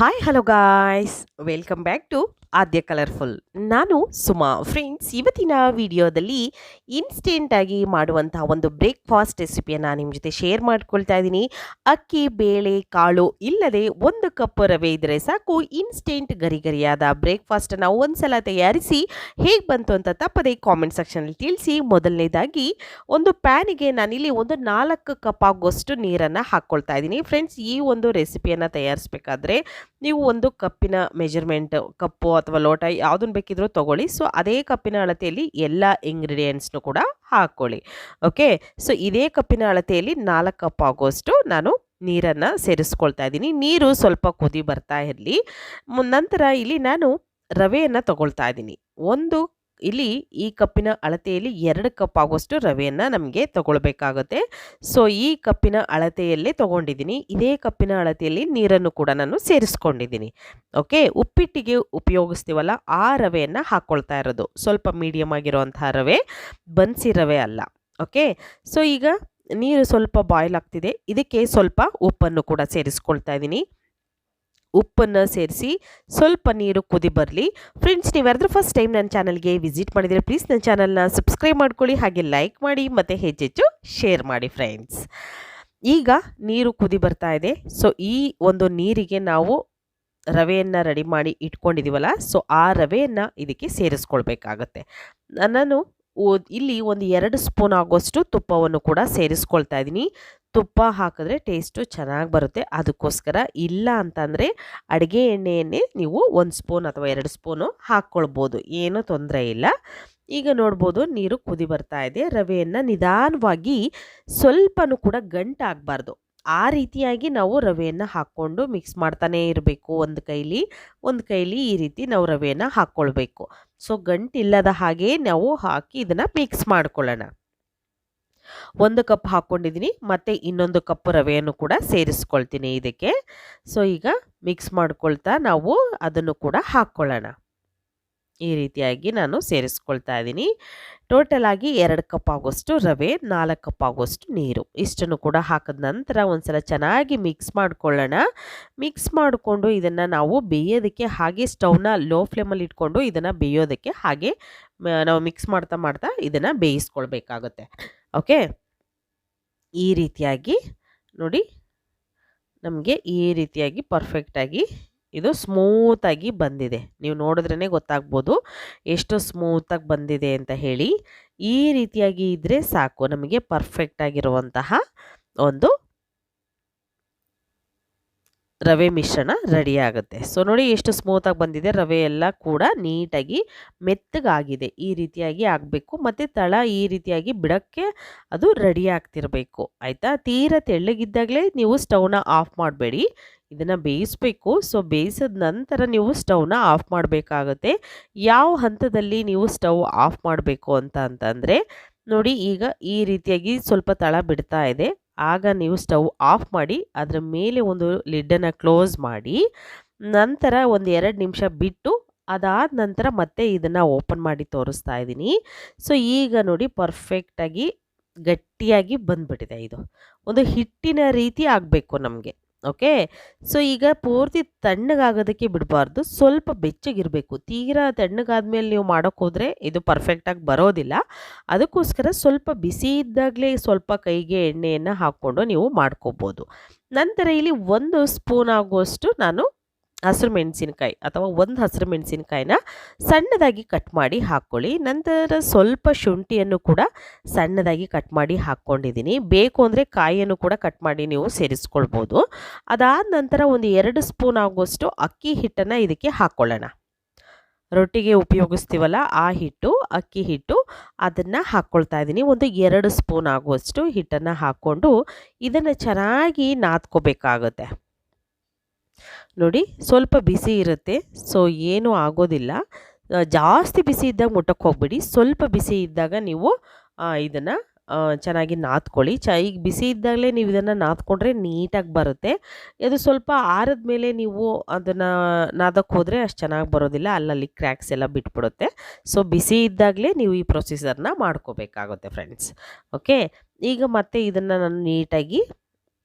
Hi hello guys welcome back to Aadya colourful ನಾನು Suma. Friends ಇವತ್ತಿನ ವಿಡಿಯೋದಲ್ಲಿ ಇನ್ಸ್ಟೆಂಟಾಗಿ ಮಾಡುವಂತಹ ಒಂದು ಬ್ರೇಕ್ಫಾಸ್ಟ್ ರೆಸಿಪಿಯನ್ನು ನಿಮ್ಮ ಜೊತೆ ಶೇರ್ ಮಾಡ್ಕೊಳ್ತಾ ಇದ್ದೀನಿ. ಅಕ್ಕಿ, ಬೇಳೆ, ಕಾಳು, ಇಲ್ಲದೆ ಒಂದು ಕಪ್ ರವೆ ಇದ್ದರೆ ಸಾಕು. ಇನ್ಸ್ಟೆಂಟ್ ಗರಿ ಗರಿಯಾದ ಬ್ರೇಕ್ಫಾಸ್ಟನ್ನು ಒಂದ್ಸಲ ತಯಾರಿಸಿ ಹೇಗೆ ಬಂತು ಅಂತ ತಪ್ಪದೆ ಕಾಮೆಂಟ್ ಸೆಕ್ಷನಲ್ಲಿ ತಿಳಿಸಿ. ಮೊದಲನೇದಾಗಿ ಒಂದು ಪ್ಯಾನಿಗೆ ನಾನಿಲ್ಲಿ ಒಂದು ನಾಲ್ಕು ಕಪ್ ಆಗುವಷ್ಟು ನೀರನ್ನು ಹಾಕ್ಕೊಳ್ತಾ ಇದ್ದೀನಿ. ಫ್ರೆಂಡ್ಸ್ ಈ ಒಂದು ರೆಸಿಪಿಯನ್ನು ತಯಾರಿಸಬೇಕಾದ್ರೆ ನೀವು ಒಂದು ಕಪ್ಪಿನ ಮೆಜರ್ಮೆಂಟ್ ಕಪ್ಪು ಅಥವಾ ಲೋಟ ಯಾವುದನ್ನು ಬೇಕಿದ್ರೂ ತೊಗೊಳ್ಳಿ. ಸೊ ಅದೇ ಕಪ್ಪಿನ ಅಳತೆಯಲ್ಲಿ ಎಲ್ಲ ಇಂಗ್ರೀಡಿಯೆಂಟ್ಸ್ನು ಕೂಡ ಹಾಕ್ಕೊಳ್ಳಿ ಓಕೆ ಸೊ ಇದೇ ಕಪ್ಪಿನ ಅಳತೆಯಲ್ಲಿ ನಾಲ್ಕು ಕಪ್ ಆಗೋಷ್ಟು ನಾನು ನೀರನ್ನು ಸೇರಿಸ್ಕೊಳ್ತಾ ಇದ್ದೀನಿ. ನೀರು ಸ್ವಲ್ಪ ಕುದಿ ಬರ್ತಾ ಇರಲಿ. ನಂತರ ಇಲ್ಲಿ ನಾನು ರವೆಯನ್ನು ತಗೊಳ್ತಾ ಇದ್ದೀನಿ. ಒಂದು ಇಲ್ಲಿ ಈ ಕಪ್ಪಿನ ಅಳತೆಯಲ್ಲಿ ಎರಡು ಕಪ್ ಆಗುವಷ್ಟು ರವೆಯನ್ನು ನಮಗೆ ತಗೊಳ್ಬೇಕಾಗುತ್ತೆ. ಸೊ ಈ ಕಪ್ಪಿನ ಅಳತೆಯಲ್ಲೇ ತೊಗೊಂಡಿದ್ದೀನಿ. ಇದೇ ಕಪ್ಪಿನ ಅಳತೆಯಲ್ಲಿ ನೀರನ್ನು ಕೂಡ ನಾನು ಸೇರಿಸ್ಕೊಂಡಿದ್ದೀನಿ. ಓಕೆ ಉಪ್ಪಿಟ್ಟಿಗೆ ಉಪಯೋಗಿಸ್ತೀವಲ್ಲ, ಆ ರವೆಯನ್ನು ಹಾಕ್ಕೊಳ್ತಾ ಇರೋದು. ಸ್ವಲ್ಪ ಮೀಡಿಯಮ್ ಆಗಿರುವಂತಹ ರವೆ, ಬನ್ಸಿ ರವೆ ಅಲ್ಲ. ಓಕೆ ಸೊ ಈಗ ನೀರು ಸ್ವಲ್ಪ ಬಾಯ್ಲ್ ಆಗ್ತಿದೆ. ಇದಕ್ಕೆ ಸ್ವಲ್ಪ ಉಪ್ಪನ್ನು ಕೂಡ ಸೇರಿಸ್ಕೊಳ್ತಾ ಇದ್ದೀನಿ. ಉಪ್ಪನ್ನು ಸೇರಿಸಿ ಸ್ವಲ್ಪ ನೀರು ಕುದಿ ಬರಲಿ. ಫ್ರೆಂಡ್ಸ್ ನೀವು ಯಾರಾದರೂ ಫಸ್ಟ್ ಟೈಮ್ ನನ್ನ ಚಾನಲ್ಗೆ ವಿಸಿಟ್ ಮಾಡಿದರೆ ಪ್ಲೀಸ್ ನನ್ನ ಚಾನಲ್ನ ಸಬ್ಸ್ಕ್ರೈಬ್ ಮಾಡ್ಕೊಳ್ಳಿ, ಹಾಗೆ ಲೈಕ್ ಮಾಡಿ, ಮತ್ತು ಹೆಚ್ಚೆಚ್ಚು ಶೇರ್ ಮಾಡಿ ಫ್ರೆಂಡ್ಸ್ ಈಗ ನೀರು ಕುದಿ ಬರ್ತಾ ಇದೆ. ಸೊ ಈ ಒಂದು ನೀರಿಗೆ ನಾವು ರವೆಯನ್ನು ರೆಡಿ ಮಾಡಿ ಇಟ್ಕೊಂಡಿದ್ದೀವಲ್ಲ ಸೊ ಆ ರವೆಯನ್ನು ಇದಕ್ಕೆ ಸೇರಿಸ್ಕೊಳ್ಬೇಕಾಗತ್ತೆ. ನಾನು ಇಲ್ಲಿ ಒಂದು ಎರಡು ಸ್ಪೂನ್ ಆಗೋಷ್ಟು ತುಪ್ಪವನ್ನು ಕೂಡ ಸೇರಿಸ್ಕೊಳ್ತಾ ಇದ್ದೀನಿ. ತುಪ್ಪ ಹಾಕಿದ್ರೆ ಟೇಸ್ಟು ಚೆನ್ನಾಗಿ ಬರುತ್ತೆ. ಅದಕ್ಕೋಸ್ಕರ ಇಲ್ಲ ಅಂತಂದರೆ ಅಡುಗೆ ಎಣ್ಣೆಯನ್ನೇ ನೀವು ಒಂದು ಸ್ಪೂನ್ ಅಥವಾ ಎರಡು ಸ್ಪೂನು ಹಾಕ್ಕೊಳ್ಬೋದು. ಏನೂ ತೊಂದರೆ ಇಲ್ಲ. ಈಗ ನೋಡ್ಬೋದು ನೀರು ಕುದಿ ಬರ್ತಾ ಇದೆ. ರವೆಯನ್ನು ನಿಧಾನವಾಗಿ ಸ್ವಲ್ಪನೂ ಕೂಡ ಗಂಟಾಗಬಾರ್ದು ಆ ರೀತಿಯಾಗಿ ನಾವು ರವೆಯನ್ನು ಹಾಕ್ಕೊಂಡು ಮಿಕ್ಸ್ ಮಾಡ್ತಾನೇ ಇರಬೇಕು. ಒಂದು ಕೈಲಿ ಒಂದು ಕೈಲಿ ಈ ರೀತಿ ನಾವು ರವೆಯನ್ನು ಹಾಕ್ಕೊಳ್ಬೇಕು. ಸೊ ಗಂಟಿಲ್ಲದ ಹಾಗೆ ನಾವು ಹಾಕಿ ಇದನ್ನು ಮಿಕ್ಸ್ ಮಾಡ್ಕೊಳ್ಳೋಣ. ಒಂದು ಕಪ್ ಹಾಕ್ಕೊಂಡಿದ್ದೀನಿ ಮತ್ತು ಇನ್ನೊಂದು ಕಪ್ ರವೆಯನ್ನು ಕೂಡ ಸೇರಿಸ್ಕೊಳ್ತೀನಿ ಇದಕ್ಕೆ. ಸೊ ಈಗ ಮಿಕ್ಸ್ ಮಾಡ್ಕೊಳ್ತಾ ನಾವು ಅದನ್ನು ಕೂಡ ಹಾಕ್ಕೊಳ್ಳೋಣ. ಈ ರೀತಿಯಾಗಿ ನಾನು ಸೇರಿಸ್ಕೊಳ್ತಾ ಇದ್ದೀನಿ. ಟೋಟಲ್ ಆಗಿ ಎರಡು ಕಪ್ ಆಗೋಷ್ಟು ರವೆ, ನಾಲ್ಕು ಕಪ್ ಆಗೋಷ್ಟು ನೀರು. ಇಷ್ಟನ್ನು ಕೂಡ ಹಾಕಿದ ನಂತರ ಒಂದ್ಸಲ ಚೆನ್ನಾಗಿ ಮಿಕ್ಸ್ ಮಾಡ್ಕೊಳ್ಳೋಣ. ಮಿಕ್ಸ್ ಮಾಡಿಕೊಂಡು ಇದನ್ನು ನಾವು ಬೇಯೋದಕ್ಕೆ ಹಾಗೆ ಸ್ಟವ್ನ ಲೋ ಫ್ಲೇಮಲ್ಲಿ ಇಟ್ಕೊಂಡು ಇದನ್ನು ಬೇಯೋದಕ್ಕೆ ಹಾಗೆ ನಾವು ಮಿಕ್ಸ್ ಮಾಡ್ತಾ ಮಾಡ್ತಾ ಇದನ್ನು ಬೇಯಿಸ್ಕೊಳ್ಬೇಕಾಗುತ್ತೆ. ಓಕೆ ಈ ರೀತಿಯಾಗಿ ನೋಡಿ. ನಮಗೆ ಈ ರೀತಿಯಾಗಿ ಪರ್ಫೆಕ್ಟಾಗಿ ಇದು ಸ್ಮೂತಾಗಿ ಬಂದಿದೆ. ನೀವು ನೋಡಿದ್ರೇ ಗೊತ್ತಾಗ್ಬೋದು ಎಷ್ಟು ಸ್ಮೂತಾಗಿ ಬಂದಿದೆ ಅಂತ ಹೇಳಿ. ಈ ರೀತಿಯಾಗಿ ಇದ್ದರೆ ಸಾಕು, ನಮಗೆ ಪರ್ಫೆಕ್ಟ್ ಆಗಿರುವಂತಹ ಒಂದು ರವೆ ಮಿಶ್ರಣ ರೆಡಿ ಆಗುತ್ತೆ. ಸೊ ನೋಡಿ ಎಷ್ಟು ಸ್ಮೂತಾಗಿ ಬಂದಿದೆ. ರವೆ ಎಲ್ಲ ಕೂಡ ನೀಟಾಗಿ ಮೆತ್ತಗಾಗಿದೆ. ಈ ರೀತಿಯಾಗಿ ಆಗಬೇಕು. ಮತ್ತು ತಳ ಈ ರೀತಿಯಾಗಿ ಬಿಡೋಕ್ಕೆ ಅದು ರೆಡಿ ಆಗ್ತಿರಬೇಕು. ಆಯಿತಾ? ತೀರ ತೆಳ್ಳಗಿದ್ದಾಗಲೇ ನೀವು ಸ್ಟವ್ನ ಆಫ್ ಮಾಡಬೇಡಿ. ಇದನ್ನು ಬೇಯಿಸಬೇಕು. ಸೊ ಬೇಯಿಸಿದ ನಂತರ ನೀವು ಸ್ಟವ್ನ ಆಫ್ ಮಾಡಬೇಕಾಗುತ್ತೆ. ಯಾವ ಹಂತದಲ್ಲಿ ನೀವು ಸ್ಟವ್ ಆಫ್ ಮಾಡಬೇಕು ಅಂತ ಅಂತಂದರೆ, ನೋಡಿ ಈಗ ಈ ರೀತಿಯಾಗಿ ಸ್ವಲ್ಪ ತಳ ಬಿಡ್ತಾ ಇದೆ. ಆಗ ನೀವು ಸ್ಟವ್ ಆಫ್ ಮಾಡಿ, ಅದರ ಮೇಲೆ ಒಂದು ಲಿಡ್ಡನ್ನು ಕ್ಲೋಸ್ ಮಾಡಿ, ನಂತರ ಒಂದು ಎರಡು ನಿಮಿಷ ಬಿಟ್ಟು ಅದಾದ ನಂತರ ಮತ್ತೆ ಇದನ್ನು ಓಪನ್ ಮಾಡಿ ತೋರಿಸ್ತಾ ಇದ್ದೀನಿ ಸೊ ಈಗ ನೋಡಿ ಪರ್ಫೆಕ್ಟಾಗಿ ಗಟ್ಟಿಯಾಗಿ ಬಂದ್ಬಿಟ್ಟಿದೆ ಇದು. ಒಂದು ಹಿಟ್ಟಿನ ರೀತಿ ಆಗಬೇಕು ನಮಗೆ. ಓಕೆ ಸೊ ಈಗ ಪೂರ್ತಿ ತಣ್ಣಗಾಗೋದಕ್ಕೆ ಬಿಡಬಾರ್ದು. ಸ್ವಲ್ಪ ಬೆಚ್ಚಗಿರಬೇಕು. ತೀರಾ ತಣ್ಣಗಾದ್ಮೇಲೆ ನೀವು ಮಾಡೋಕ್ಕೆ ಹೋದರೆ ಇದು ಪರ್ಫೆಕ್ಟಾಗಿ ಬರೋದಿಲ್ಲ. ಅದಕ್ಕೋಸ್ಕರ ಸ್ವಲ್ಪ ಬಿಸಿ ಇದ್ದಾಗಲೇ ಸ್ವಲ್ಪ ಕೈಗೆ ಎಣ್ಣೆಯನ್ನು ಹಾಕ್ಕೊಂಡು ನೀವು ಮಾಡ್ಕೋಬೋದು. ನಂತರ ಇಲ್ಲಿ ಒಂದು ಸ್ಪೂನ್ ಆಗುವಷ್ಟು ನಾನು ಹಸಿರು ಮೆಣಸಿನಕಾಯಿ ಅಥವಾ ಒಂದು ಹಸಿರು ಮೆಣಸಿನ್ಕಾಯಿನ ಸಣ್ಣದಾಗಿ ಕಟ್ ಮಾಡಿ ಹಾಕ್ಕೊಳ್ಳಿ ನಂತರ ಸ್ವಲ್ಪ ಶುಂಠಿಯನ್ನು ಕೂಡ ಸಣ್ಣದಾಗಿ ಕಟ್ ಮಾಡಿ ಹಾಕ್ಕೊಂಡಿದ್ದೀನಿ ಬೇಕು ಅಂದರೆ ಕಾಯಿಯನ್ನು ಕೂಡ ಕಟ್ ಮಾಡಿ ನೀವು ಸೇರಿಸ್ಕೊಳ್ಬೋದು. ಅದಾದ ನಂತರ ಒಂದು ಎರಡು ಸ್ಪೂನ್ ಆಗುವಷ್ಟು ಅಕ್ಕಿ ಹಿಟ್ಟನ್ನು ಇದಕ್ಕೆ ಹಾಕ್ಕೊಳ್ಳೋಣ ರೊಟ್ಟಿಗೆ ಉಪಯೋಗಿಸ್ತೀವಲ್ಲ ಆ ಹಿಟ್ಟು, ಅಕ್ಕಿ ಹಿಟ್ಟು ಅದನ್ನು ಹಾಕ್ಕೊಳ್ತಾ ಇದ್ದೀನಿ ಒಂದು ಎರಡು ಸ್ಪೂನ್ ಆಗುವಷ್ಟು ಹಿಟ್ಟನ್ನು ಹಾಕ್ಕೊಂಡು ಇದನ್ನು ಚೆನ್ನಾಗಿ ನಾದ್ಕೋಬೇಕಾಗುತ್ತೆ. ನೋಡಿ, ಸ್ವಲ್ಪ ಬಿಸಿ ಇರುತ್ತೆ. ಸೊ ಏನೂ ಆಗೋದಿಲ್ಲ. ಜಾಸ್ತಿ ಬಿಸಿ ಇದ್ದಾಗ ಮುಟ್ಟಕ್ಕೆ ಹೋಗ್ಬಿಡಿ. ಸ್ವಲ್ಪ ಬಿಸಿ ಇದ್ದಾಗ ನೀವು ಇದನ್ನು ಚೆನ್ನಾಗಿ ನಾದ್ಕೊಳ್ಳಿ. ಚ, ಈಗ ಬಿಸಿ ಇದ್ದಾಗಲೇ ನೀವು ಇದನ್ನು ನಾದ್ಕೊಂಡ್ರೆ ನೀಟಾಗಿ ಬರುತ್ತೆ. ಅದು ಸ್ವಲ್ಪ ಆರದ ಮೇಲೆ ನೀವು ಅದನ್ನು ನಾದಕ್ಕೆ ಹೋದರೆ ಅಷ್ಟು ಚೆನ್ನಾಗಿ ಬರೋದಿಲ್ಲ. ಅಲ್ಲಲ್ಲಿ ಕ್ರ್ಯಾಕ್ಸ್ ಎಲ್ಲ ಬಿಟ್ಬಿಡುತ್ತೆ. ಸೊ ಬಿಸಿ ಇದ್ದಾಗಲೇ ನೀವು ಈ ಪ್ರೊಸೀಜರ್ನ ಮಾಡ್ಕೋಬೇಕಾಗುತ್ತೆ, ಫ್ರೆಂಡ್ಸ್. ಓಕೆ ಈಗ ಮತ್ತೆ ಇದನ್ನು ನಾನು ನೀಟಾಗಿ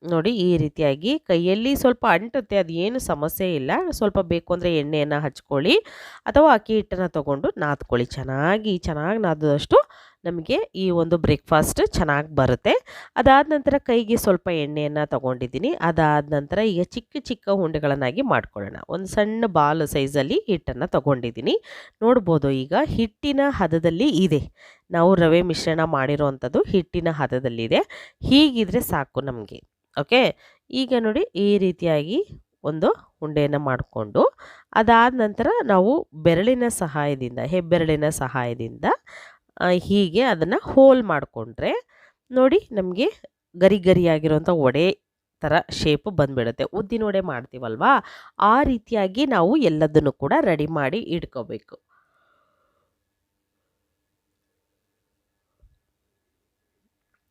ನೋಡಿ ಈ ರೀತಿಯಾಗಿ ಕೈಯಲ್ಲಿ ಸ್ವಲ್ಪ ಅಂಟುತ್ತೆ, ಅದು ಸಮಸ್ಯೆ ಇಲ್ಲ. ಸ್ವಲ್ಪ ಬೇಕು ಅಂದರೆ ಎಣ್ಣೆಯನ್ನು ಹಚ್ಕೊಳ್ಳಿ ಅಥವಾ ಅಕ್ಕಿ ಹಿಟ್ಟನ್ನು ತೊಗೊಂಡು ನಾದ್ಕೊಳ್ಳಿ. ಚೆನ್ನಾಗಿ ಚೆನ್ನಾಗಿ ನಾದದಷ್ಟು ನಮಗೆ ಈ ಒಂದು ಬ್ರೇಕ್ಫಾಸ್ಟ್ ಚೆನ್ನಾಗಿ ಬರುತ್ತೆ. ಅದಾದ ನಂತರ ಕೈಗೆ ಸ್ವಲ್ಪ ಎಣ್ಣೆಯನ್ನು ತೊಗೊಂಡಿದ್ದೀನಿ. ಅದಾದ ನಂತರ ಈಗ ಚಿಕ್ಕ ಚಿಕ್ಕ ಉಂಡೆಗಳನ್ನಾಗಿ ಮಾಡ್ಕೊಳ್ಳೋಣ. ಒಂದು ಸಣ್ಣ ಬಾಲ್ ಸೈಜಲ್ಲಿ ಹಿಟ್ಟನ್ನು ತೊಗೊಂಡಿದ್ದೀನಿ. ನೋಡ್ಬೋದು ಈಗ ಹಿಟ್ಟಿನ ಹದದಲ್ಲಿ ಇದೆ. ನಾವು ರವೆ ಮಿಶ್ರಣ ಮಾಡಿರೋವಂಥದ್ದು ಹಿಟ್ಟಿನ ಹದದಲ್ಲಿದೆ. ಹೀಗಿದ್ರೆ ಸಾಕು ನಮಗೆ. ಓಕೆ? ಈಗ ನೋಡಿ ಈ ರೀತಿಯಾಗಿ ಒಂದು ಉಂಡೆಯನ್ನು ಮಾಡಿಕೊಂಡು, ಅದಾದ ನಂತರ ನಾವು ಬೆರಳಿನ ಸಹಾಯದಿಂದ, ಹೆಬ್ಬೆರಳಿನ ಸಹಾಯದಿಂದ ಹೀಗೆ ಅದನ್ನು ಹೋಲ್ ಮಾಡಿಕೊಂಡ್ರೆ ನೋಡಿ ನಮಗೆ ಗರಿ ಗರಿಯಾಗಿರುವಂಥ ವಡೆ ಥರ ಶೇಪ್ ಬಂದುಬಿಡುತ್ತೆ. ಉದ್ದಿನ ವಡೆ ಮಾಡ್ತೀವಲ್ವಾ? ಆ ರೀತಿಯಾಗಿ ನಾವು ಎಲ್ಲದನ್ನು ಕೂಡ ರೆಡಿ ಮಾಡಿ ಇಟ್ಕೋಬೇಕು.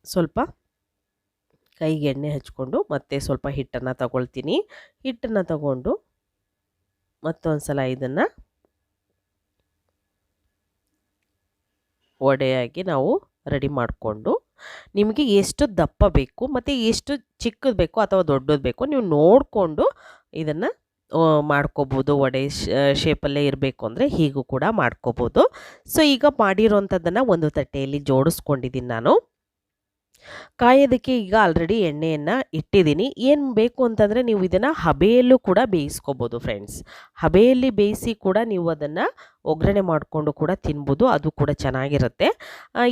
ಸ್ವಲ್ಪ ಕೈಗೆ ಎಣ್ಣೆ ಹಚ್ಕೊಂಡು ಮತ್ತೆ ಸ್ವಲ್ಪ ಹಿಟ್ಟನ್ನು ತಗೊಳ್ತೀನಿ. ಹಿಟ್ಟನ್ನು ತಗೊಂಡು ಮತ್ತೊಂದು ಸಲ ಇದನ್ನು ವಡೆಯಾಗಿ ನಾವು ರೆಡಿ ಮಾಡಿಕೊಂಡು ನಿಮಗೆ ಎಷ್ಟು ದಪ್ಪ ಬೇಕು ಮತ್ತು ಎಷ್ಟು ಚಿಕ್ಕದು ಬೇಕು ಅಥವಾ ದೊಡ್ಡದು ಬೇಕು ನೀವು ನೋಡಿಕೊಂಡು ಇದನ್ನು ಮಾಡ್ಕೋಬೋದು. ವಡೆ ಶೇಪಲ್ಲೇ ಇರಬೇಕು ಅಂದರೆ ಹೀಗೂ ಕೂಡ ಮಾಡ್ಕೋಬೋದು. ಸೊ, ಈಗ ಮಾಡಿರೋಂಥದ್ದನ್ನು ಒಂದು ತಟ್ಟೆಯಲ್ಲಿ ಜೋಡಿಸ್ಕೊಂಡಿದ್ದೀನಿ ನಾನು. ಕಾಯೋದಕ್ಕೆ ಈಗ ಆಲ್ರೆಡಿ ಎಣ್ಣೆಯನ್ನು ಇಟ್ಟಿದ್ದೀನಿ. ಏನು ಬೇಕು ಅಂತಂದರೆ ನೀವು ಇದನ್ನು ಹಬೆಯಲ್ಲೂ ಕೂಡ ಬೇಯಿಸ್ಕೋಬೋದು ಫ್ರೆಂಡ್ಸ್ ಹಬೆಯಲ್ಲಿ ಬೇಯಿಸಿ ಕೂಡ ನೀವು ಅದನ್ನು ಒಗ್ಗರಣೆ ಮಾಡಿಕೊಂಡು ಕೂಡ ತಿನ್ಬೋದು. ಅದು ಕೂಡ ಚೆನ್ನಾಗಿರುತ್ತೆ.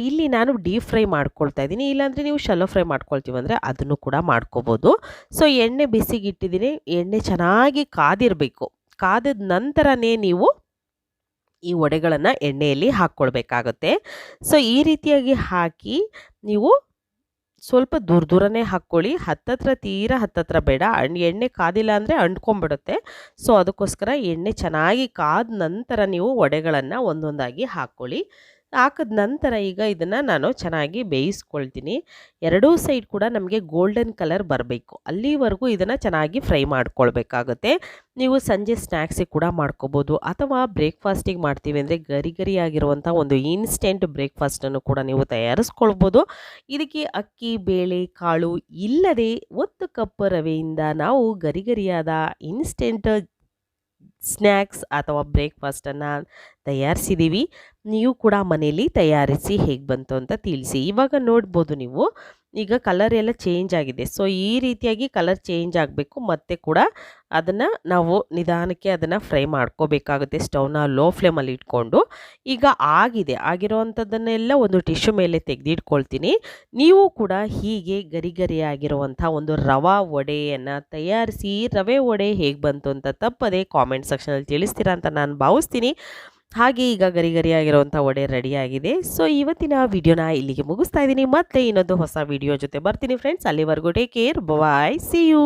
ಇಲ್ಲಿ ನಾನು ಡೀಪ್ ಫ್ರೈ ಮಾಡ್ಕೊಳ್ತಾ ಇದ್ದೀನಿ. ಇಲ್ಲಾಂದರೆ ನೀವು ಶಲೋ ಫ್ರೈ ಮಾಡ್ಕೊಳ್ತೀವಂದರೆ ಅದನ್ನು ಕೂಡ ಮಾಡ್ಕೋಬೋದು. ಸೊ ಎಣ್ಣೆ ಬಿಸಿಗೆ ಇಟ್ಟಿದ್ದೀನಿ ಎಣ್ಣೆ ಚೆನ್ನಾಗಿ ಕಾದಿರಬೇಕು. ಕಾದಿದ ನಂತರನೇ ನೀವು ಈ ವಡೆಗಳನ್ನು ಎಣ್ಣೆಯಲ್ಲಿ ಹಾಕ್ಕೊಳ್ಬೇಕಾಗುತ್ತೆ. ಸೊ ಈ ರೀತಿಯಾಗಿ ಹಾಕಿ ನೀವು ಸ್ವಲ್ಪ ದೂರ ದೂರನೇ ಹಾಕ್ಕೊಳ್ಳಿ. ಹತ್ತತ್ರ ತೀರ ಹತ್ತತ್ರ ಬೇಡ. ಅಂಡ್ ಎಣ್ಣೆ ಕಾದಿಲ್ಲ ಅಂದರೆ ಅಂಟ್ಕೊಂಡ್ಬಿಡುತ್ತೆ. ಸೊ ಅದಕ್ಕೋಸ್ಕರ ಎಣ್ಣೆ ಚೆನ್ನಾಗಿ ಕಾದ ನಂತರ ನೀವು ವಡೆಗಳನ್ನು ಒಂದೊಂದಾಗಿ ಹಾಕ್ಕೊಳ್ಳಿ. ಹಾಕಿದ ನಂತರ ಈಗ ಇದನ್ನು ನಾನು ಚೆನ್ನಾಗಿ ಬೇಯಿಸ್ಕೊಳ್ತೀನಿ. ಎರಡೂ ಸೈಡ್ ಕೂಡ ನಮಗೆ ಗೋಲ್ಡನ್ ಕಲರ್ ಬರಬೇಕು. ಅಲ್ಲಿವರೆಗೂ ಇದನ್ನು ಚೆನ್ನಾಗಿ ಫ್ರೈ ಮಾಡ್ಕೊಳ್ಬೇಕಾಗುತ್ತೆ. ನೀವು ಸಂಜೆ ಸ್ನ್ಯಾಕ್ಸಿಗೆ ಕೂಡ ಮಾಡ್ಕೋಬೋದು. ಅಥವಾ ಬ್ರೇಕ್ಫಾಸ್ಟಿಗೆ ಮಾಡ್ತೀವಿ ಅಂದರೆ ಗರಿ ಗರಿಯಾಗಿರುವಂಥ ಒಂದು ಇನ್ಸ್ಟೆಂಟ್ ಬ್ರೇಕ್ಫಾಸ್ಟನ್ನು ಕೂಡ ನೀವು ತಯಾರಿಸ್ಕೊಳ್ಬೋದು. ಇದಕ್ಕೆ ಅಕ್ಕಿ, ಬೇಳೆ, ಕಾಳು ಇಲ್ಲದೆ ಒಂದು ಕಪ್ ರವೆಯಿಂದ ನಾವು ಗರಿಗರಿಯಾದ ಇನ್ಸ್ಟೆಂಟ್ ಸ್ನ್ಯಾಕ್ಸ್ ಅಥವಾ ಬ್ರೇಕ್ಫಾಸ್ಟನ್ನು ತಯಾರಿಸಿದ್ದೀವಿ. ನೀವು ಕೂಡ ಮನೆಯಲ್ಲಿ ತಯಾರಿಸಿ ಹೇಗೆ ಬಂತು ಅಂತ ತಿಳಿಸಿ. ಇವಾಗ ನೋಡ್ಬೋದು ನೀವು ಈಗ ಕಲರ್ ಎಲ್ಲ ಚೇಂಜ್ ಆಗಿದೆ. ಸೊ ಈ ರೀತಿಯಾಗಿ ಕಲರ್ ಚೇಂಜ್ ಆಗಬೇಕು. ಮತ್ತೆ ಕೂಡ ಅದನ್ನು ನಾವು ನಿಧಾನಕ್ಕೆ ಅದನ್ನು ಫ್ರೈ ಮಾಡ್ಕೋಬೇಕಾಗುತ್ತೆ ಸ್ಟವ್ನ ಲೋ ಫ್ಲೇಮಲ್ಲಿ ಇಟ್ಕೊಂಡು. ಈಗ ಆಗಿದೆ. ಆಗಿರೋವಂಥದ್ದನ್ನೆಲ್ಲ ಒಂದು ಟಿಶ್ಯೂ ಮೇಲೆ ತೆಗೆದಿಟ್ಕೊಳ್ತೀನಿ. ನೀವು ಕೂಡ ಹೀಗೆ ಗರಿ ಗರಿಯಾಗಿರುವಂಥ ಒಂದು ರವಾ ವಡೆಯನ್ನು ತಯಾರಿಸಿ, ರವೆ ವಡೆ ಹೇಗೆ ಬಂತು ಅಂತ ತಪ್ಪದೆ ಕಾಮೆಂಟ್ ಸೆಕ್ಷನಲ್ಲಿ ತಿಳಿಸ್ತೀರಾ ಅಂತ ನಾನು ಭಾವಿಸ್ತೀನಿ. ಹಾಗೆ ಈಗ ಗರಿ ಗರಿಯಾಗಿರುವಂಥ ವಡೆ ರೆಡಿಯಾಗಿದೆ ಸೊ ಇವತ್ತಿನ ವಿಡಿಯೋನ ಇಲ್ಲಿಗೆ ಮುಗಿಸ್ತಾ ಇದ್ದೀನಿ. ಮತ್ತೆ ಇನ್ನೊಂದು ಹೊಸ ವಿಡಿಯೋ ಜೊತೆ ಬರ್ತೀನಿ ಫ್ರೆಂಡ್ಸ್ ಅಲ್ಲಿವರೆಗೂ take care bye see you